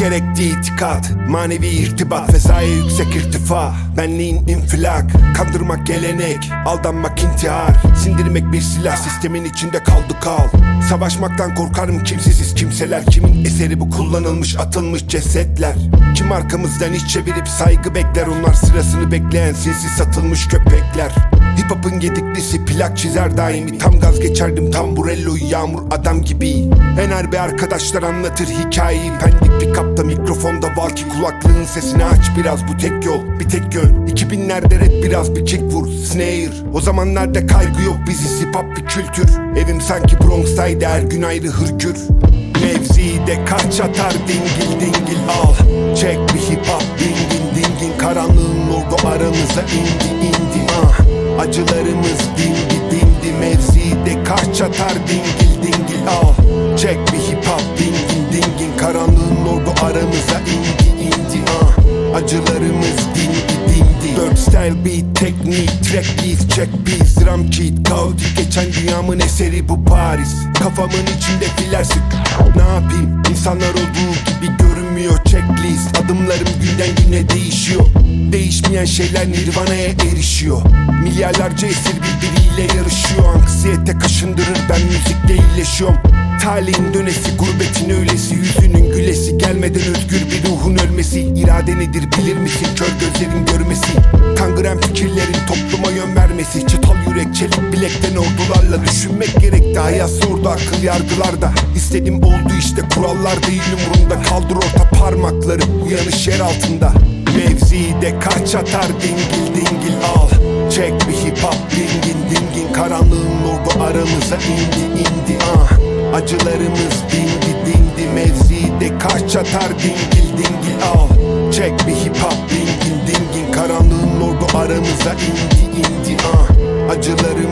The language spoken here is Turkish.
gerekti itikat Manevi irtibat Fezaya yüksek irtifa Benliğin infilak Kandırmak gelenek Aldanmak intihar Sindirmek bir silah Sistemin içinde kaldı kal. Savaşmaktan korkarım kimsesiz kimseler Kimin eseri bu kullanılmış atılmış cesetler? Kim arkamızdan iş çevirip saygı bekler Onlar sırasını bekleyen sinsi satılmış köpekler? Hip hop'un gediklisi plak çizer daimi Tam gaz geçerdim tamburelloyu yağmur adam gibi. En harbi arkadaşlar anlatır hikayeyi Pendik bir kapta mikrofonda var ki kulaklığın sesini aç. Biraz Bu tek yol bir tek yön. 2000'lerde rap biraz bir kick vur snare. O zamanlarda kaygı yok bizi hip hop bir kültür. Evim sanki Bronx'taydı her gün ayrı hırkür. Mevzide kaç atar dingil dingil al. Çek bir hip hop dingin dingin. Karanlığın ordu aramıza indi indi teknik Track beat check beat Drum kit. Kaotik geçen dünyamın eseri bu Paris. Kafamın içinde filer sık. Ne yapayım? İnsanlar olduğu gibi görünmüyor. Checklist Adımlarım günden güne değişiyor. Değişmeyen şeyler nirvana'ya erişiyor. Milyarlarca esir birbiriyle yarışıyor. Anksiyete kaşındırır ben müzikle iyileşiyorum. Talihin dönesi gurbetin öylesi Yüzünün gülesi. Gelmeden özgür bir ruhun ölmesi. İrade nedir bilir misin? Kör gözlerin görmesi Kangren fikirlerin topluma yön vermesi. Çatal yürek çelik bilekten ordularla Düşünmek gerekti. Hayat sordu akıl yargılarda. İstedim oldu işte kurallar değil umurumda Kaldır orta parmakları. Uyanış yer altında. Mevzide kaç atar dingil dingil al. Çek bir hip hop dingin dingin. Karanlığın ordu aramıza indi indi ah. Acılarımız dindi dindi. Mevzide kaç atar dingil dingil al. Çek bir hip hop dingin dingin. Karanlığın Aramıza indi indi ah. Acılarım